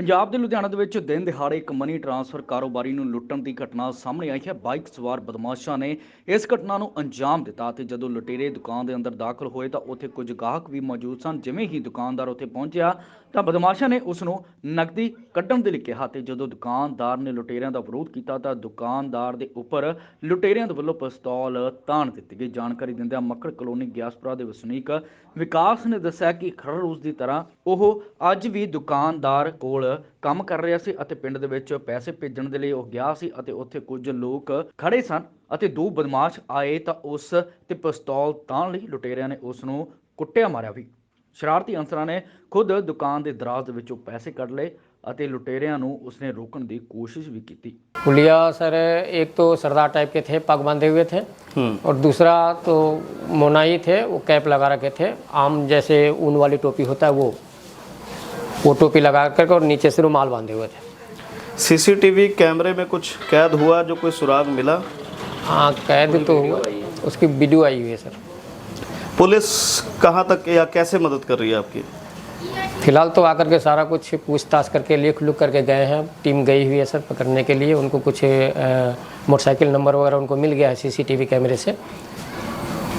ਪੰਜਾਬ ਦੇ ਲੁਧਿਆਣਾ ਦੇ ਵਿੱਚ ਦਿਨ ਦਿਹਾੜੇ ਇੱਕ ਮਨੀ ਟ੍ਰਾਂਸਫਰ ਕਾਰੋਬਾਰੀ ਨੂੰ ਲੁੱਟਣ ਦੀ ਘਟਨਾ ਸਾਹਮਣੇ ਆਈ ਹੈ। ਬਾਈਕ ਸਵਾਰ ਬਦਮਾਸ਼ਾਂ ਨੇ ਇਸ ਘਟਨਾ ਨੂੰ ਅੰਜਾਮ ਦਿੱਤਾ ਤੇ ਜਦੋਂ ਲੁਟੇਰੇ ਦੁਕਾਨ ਦੇ ਅੰਦਰ ਦਾਖਲ ਹੋਏ ਤਾਂ ਉੱਥੇ ਕੁਝ ਗਾਹਕ ਵੀ ਮੌਜੂਦ ਸਨ, ਜਿਵੇਂ ਹੀ ਦੁਕਾਨਦਾਰ ਉੱਥੇ ਪਹੁੰਚਿਆ ਤਾਂ ਬਦਮਾਸ਼ਾਂ ਨੇ ਉਸ ਨੂੰ ਨਕਦੀ ਕੱਢਣ ਦੇ ਲਈ ਕਿਹਾ ਤੇ ਜਦੋਂ ਦੁਕਾਨਦਾਰ ਨੇ ਲੁਟੇਰਿਆਂ ਦਾ ਵਿਰੋਧ ਕੀਤਾ ਤਾਂ ਦੁਕਾਨਦਾਰ ਦੇ ਉੱਪਰ ਲੁਟੇਰਿਆਂ ਦੇ ਵੱਲੋਂ ਪਿਸਤੌਲ ਤਾਣ ਦਿੱਤੀ ਗਈ। ਜਾਣਕਾਰੀ ਦਿੰਦਿਆਂ ਮੱਕੜ ਕਲੋਨੀ ਗਿਆਸਪੁਰਾ ਦੇ ਵਸਨੀਕ ਵਿਕਾਸ ਨੇ ਦੱਸਿਆ ਕਿ ਖਰੜ ਰੋਜ਼ ਦੀ ਤਰ੍ਹਾਂ ਉਹ ਅੱਜ ਵੀ ਦੁਕਾਨਦਾਰ ਕੋਲ ਕੰਮ ਕਰ ਰਿਹਾ ਸੀ ਅਤੇ ਪਿੰਡ ਦੇ ਵਿੱਚ ਪੈਸੇ ਭੇਜਣ ਦੇ ਲਈ ਉਹ ਗਿਆ ਸੀ ਅਤੇ ਉੱਥੇ ਕੁਝ ਲੋਕ ਖੜੇ ਸਨ ਅਤੇ ਦੋ ਬਦਮਾਸ਼ ਆਏ ਤਾਂ ਉਸ ਤੇ ਪਿਸਤੌਲ ਤਾਣ ਲਈ ਲੁਟੇਰਿਆਂ ਨੇ ਉਸ ਨੂੰ ਕੁੱਟਿਆ ਮਾਰਿਆ ਵੀ। ਸ਼ਰਾਰਤੀ ਅਨਸਰਾਂ ਨੇ ਖੁਦ ਦੁਕਾਨ ਦੇ ਦਰਾਜ਼ ਦੇ ਵਿੱਚੋਂ ਪੈਸੇ ਕੱਢ ਲਏ ਅਤੇ ਲੁਟੇਰਿਆਂ ਨੂੰ ਉਸਨੇ ਰੋਕਣ ਦੀ ਕੋਸ਼ਿਸ਼ ਵੀ ਕੀਤੀ पुलिया सर एक तो सरदार टाइप के थे पग बांधे हुए थे और दूसरा तो मोनाई थे वो कैप लगा रखे थे आम जैसे ऊन वाली टोपी होता है वो वो टोपी लगा कर और नीचे से रुमाल बांधे हुए थे सीसीटीवी कैमरे में कुछ कैद हुआ जो कोई सुराग मिला हाँ कैद तो हुआ उसकी वीडियो आई हुई है सर पुलिस कहाँ तक या कैसे मदद कर रही है आपकी? फ़िलहाल तो आकर के सारा कुछ पूछताछ करके लिख लुक करके गए हैं। टीम गई हुई है सर पकड़ने के लिए। उनको कुछ मोटरसाइकिल नंबर वगैरह उनको मिल गया है सीसीटीवी कैमरे से।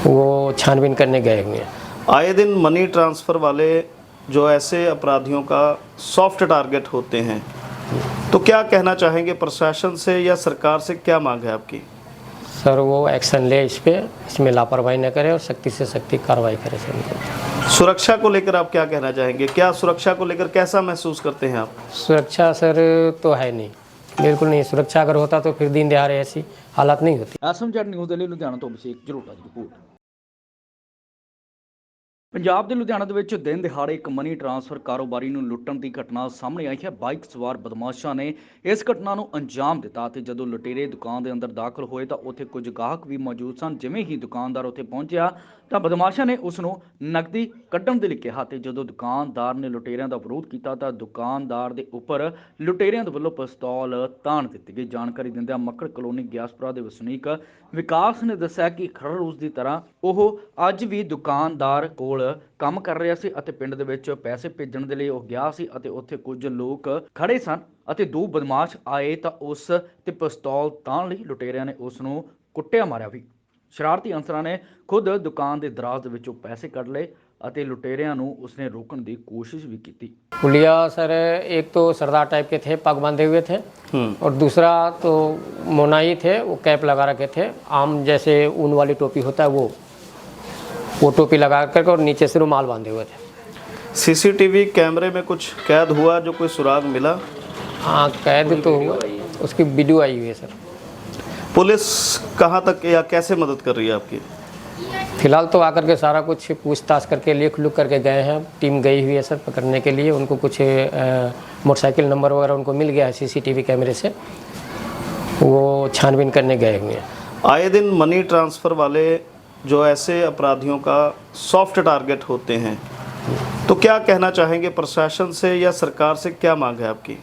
वो छानबीन करने गए हुए हैं। आए दिन मनी ट्रांसफ़र वाले जो ऐसे अपराधियों का सॉफ्ट टारगेट होते हैं तो क्या कहना चाहेंगे प्रशासन से या सरकार से? क्या मांग है आपकी? सर वो एक्शन ले इस पर इसमें लापरवाही न करें और सख्ती से सख्ती कार्रवाई करे सर। सुरक्षा को लेकर आप क्या कहना चाहेंगे? क्या सुरक्षा को लेकर कैसा महसूस करते हैं आप? सुरक्षा सर तो है नहीं। बिल्कुल नहीं सुरक्षा अगर होता तो फिर दिन दिहाड़े ऐसी हालात नहीं होती। आसम चढ़ न्यूज़ दिल्ली लुधियाना तो अभिषेक ज़रूर रिपोर्ट। ਪੰਜਾਬ ਦੇ ਲੁਧਿਆਣਾ ਦੇ ਵਿੱਚ ਦਿਨ ਦਿਹਾੜੇ ਇੱਕ ਮਨੀ ਟ੍ਰਾਂਸਫਰ ਕਾਰੋਬਾਰੀ ਨੂੰ ਲੁੱਟਣ ਦੀ ਘਟਨਾ ਸਾਹਮਣੇ ਆਈ ਹੈ। ਬਾਈਕ ਸਵਾਰ ਬਦਮਾਸ਼ਾਂ ਨੇ ਇਸ ਘਟਨਾ ਨੂੰ ਅੰਜਾਮ ਦਿੱਤਾ ਤੇ ਜਦੋਂ ਲੁਟੇਰੇ ਦੁਕਾਨ ਦੇ ਅੰਦਰ ਦਾਖਲ ਹੋਏ ਤਾਂ ਉੱਥੇ ਕੁਝ ਗਾਹਕ ਵੀ ਮੌਜੂਦ ਸਨ। ਜਿਵੇਂ ਹੀ ਦੁਕਾਨਦਾਰ ਉੱਥੇ ਪਹੁੰਚਿਆ ਤਾਂ ਬਦਮਾਸ਼ਾਂ ਨੇ ਉਸ ਨੂੰ ਨਕਦੀ ਕੱਢਣ ਦੇ ਲਈ ਕਿਹਾ ਤੇ ਜਦੋਂ ਦੁਕਾਨਦਾਰ ਨੇ ਲੁਟੇਰਿਆਂ ਦਾ ਵਿਰੋਧ ਕੀਤਾ ਤਾਂ ਦੁਕਾਨਦਾਰ ਦੇ ਉੱਪਰ ਲੁਟੇਰਿਆਂ ਦੇ ਵੱਲੋਂ ਪਿਸਤੌਲ ਤਾਣ ਦਿੱਤੀ ਗਈ ਜਾਣਕਾਰੀ ਦਿੰਦਿਆਂ ਮੱਕੜ ਕਲੋਨੀ ਗਿਆਸਪੁਰਾ ਦੇ ਵਸਨੀਕ ਵਿਕਾਸ ਨੇ ਦੱਸਿਆ ਕਿ ਖਰੜ ਰੋਜ਼ ਦੀ ਤਰ੍ਹਾਂ ਉਹ ਅੱਜ ਵੀ ਦੁਕਾਨਦਾਰ ਕੋਲ ਕੰਮ ਕਰ ਰਿਹਾ ਸੀ ਅਤੇ ਪਿੰਡ ਦੇ ਵਿੱਚ ਪੈਸੇ ਭੇਜਣ ਦੇ ਲਈ ਉਹ ਗਿਆ ਸੀ ਅਤੇ ਉੱਥੇ ਕੁਝ ਲੋਕ ਖੜੇ ਸਨ ਅਤੇ ਦੋ ਬਦਮਾਸ਼ ਆਏ ਤਾਂ ਉਸ ਤੇ ਪਿਸਤੌਲ ਤਾਣ ਲਈ ਲੁਟੇਰਿਆਂ ਨੇ ਉਸ ਨੂੰ ਕੁੱਟਿਆ ਮਾਰਿਆ ਵੀ। ਸ਼ਰਾਰਤੀ ਅਨਸਰਾਂ ਨੇ ਖੁਦ ਦੁਕਾਨ ਦੇ ਦਰਾਜ਼ ਦੇ ਵਿੱਚੋਂ ਪੈਸੇ ਕੱਢ ਲਏ ਅਤੇ ਲੁਟੇਰਿਆਂ ਨੂੰ ਉਸਨੇ ਰੋਕਣ ਦੀ ਕੋਸ਼ਿਸ਼ ਵੀ ਕੀਤੀ पुलिया सर एक तो सरदार टाइप के थे पग बांधे हुए थे और दूसरा तो मोनाई थे वो कैप लगा रखे थे आम जैसे ऊन वाली टोपी होता है वो वो टोपी लगा कर और नीचे से रुमाल बांधे हुए थे सीसीटीवी कैमरे में कुछ कैद हुआ जो कोई सुराग मिला हाँ कैद तो हुआ उसकी वीडियो आई हुई है सर पुलिस कहाँ तक या कैसे मदद कर रही है आपकी? फ़िलहाल तो आकर के सारा कुछ पूछताछ करके लिख लुक करके गए हैं। टीम गई हुई है सर पकड़ने के लिए। उनको कुछ मोटरसाइकिल नंबर वगैरह उनको मिल गया है सीसीटीवी कैमरे से। वो छानबीन करने गए हुए हैं। आए दिन मनी ट्रांसफ़र वाले जो ऐसे अपराधियों का सॉफ्ट टारगेट होते हैं तो क्या कहना चाहेंगे प्रशासन से या सरकार से? क्या मांग है आपकी?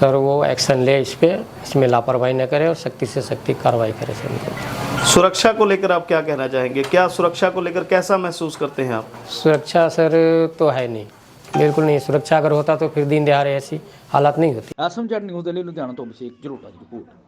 सर वो एक्शन ले इस पे इसमें लापरवाही न करे और सख्ती से सख्ती कार्रवाई करे सर इनके। सुरक्षा को लेकर आप क्या कहना चाहेंगे क्या सुरक्षा को लेकर कैसा महसूस करते हैं आप सुरक्षा सर तो है नहीं बिल्कुल नहीं सुरक्षा अगर होता तो फिर दिन दिहाड़े ऐसी हालात नहीं होती ਐਸਐਮਜੈਡ ਨਿਊਜ਼ ਦੇ ਲਈ ਲੁਧਿਆਣਾ ਤੋਂ ਅਭਿਸ਼ੇਕ ਜਲੋਟਾ ਦੀ ਰਿਪੋਰਟ